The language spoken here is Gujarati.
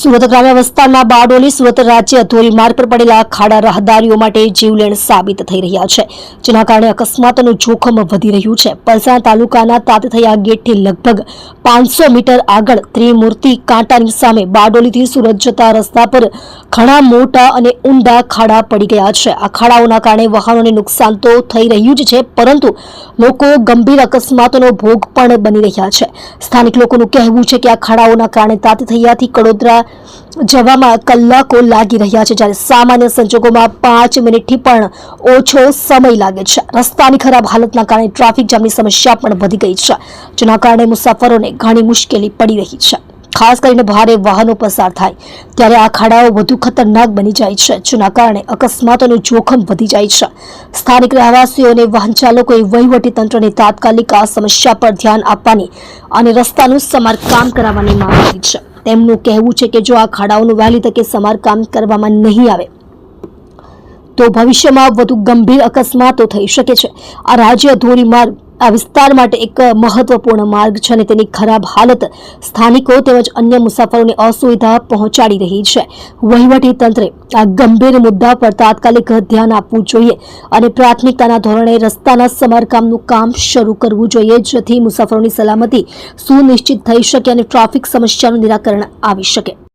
સુરત ગ્રામ્ય વિસ્તારના બારડોલી સુરત રાજ્ય ધોરીમાર્ગ પર પડેલા ખાડા રાહદારીઓ માટે જીવલેણ સાબિત થઈ રહ્યા છે, જેના કારણે અકસ્માતનું જોખમ વધી રહ્યું છે. પલસાણા તાલુકાના તાતથૈયા ગેટથી લગભગ પાંચસો મીટર આગળ ત્રિમૂર્તિ કાંટાની સામે બારડોલીથી સુરત જતા રસ્તા પર ઘણા મોટા અને ઊંડા ખાડા પડી ગયા છે. આ ખાડાઓના કારણે વાહનોને નુકસાન તો થઈ રહ્યું જ છે, પરંતુ લોકો ગંભીર અકસ્માતોનો ભોગ પણ બની રહ્યા છે. સ્થાનિક લોકોનું કહેવું છે કે આ ખાડાઓના કારણે તાતથૈયાથી કડોદરા જવામાં કલાકો લાગી રહ્યા છે જ્યારે સામાન્ય સંજોગોમાં પાંચ મિનિટથી પણ ઓછો સમય લાગે છે. રસ્તાની ખરાબ હાલતના કારણે ટ્રાફિક જામની સમસ્યા પણ વધી ગઈ છે, જેના કારણે મુસાફરોને ઘણી મુશ્કેલી પડી રહી છે. ખાસ કરીને ભારે વાહનો પસાર થાય, ત્યારે આ ખાડાઓ વધુ ખતરનાક બની જાય છે, જેના કારણે અકસ્માતોનું જોખમ વધી જાય છે. સ્થાનિક રહેવાસીઓને વાહન ચાલકોએ વહીવટી તંત્રને તાત્કાલિક આ સમસ્યા પર ધ્યાન આપવાની અને રસ્તાનું સમારકામ કરાવવાની માંગ કરી છે. તેમનું કહેવું છે કે જો આ ખાડાઓનું વહેલી તકે સમારકામ કરવામાં નહીં આવે, તો ભવિષ્યમાં વધુ ગંભીર અકસ્માતો થઈ શકે છે. આ રાજ્ય ધોરીમાર્ગ આ વિસ્તાર માટે એક મહત્વપૂર્ણ માર્ગ છે અને તેની ખરાબ હાલત સ્થાનિકો તેમજ અન્ય મુસાફરોને અસુવિધા પહોંચાડી રહી છે. વહીવટી તંત્રે આ ગંભીર મુદ્દા પર તાત્કાલિક ધ્યાન આપવું જોઈએ અને પ્રાથમિકતાના ધોરણે રસ્તાના સમારકામનું કામ શરૂ કરવું જોઈએ, જેથી મુસાફરોની સલામતી સુનિશ્ચિત થઈ શકે અને ટ્રાફિક સમસ્યાનું નિરાકરણ આવી શકે.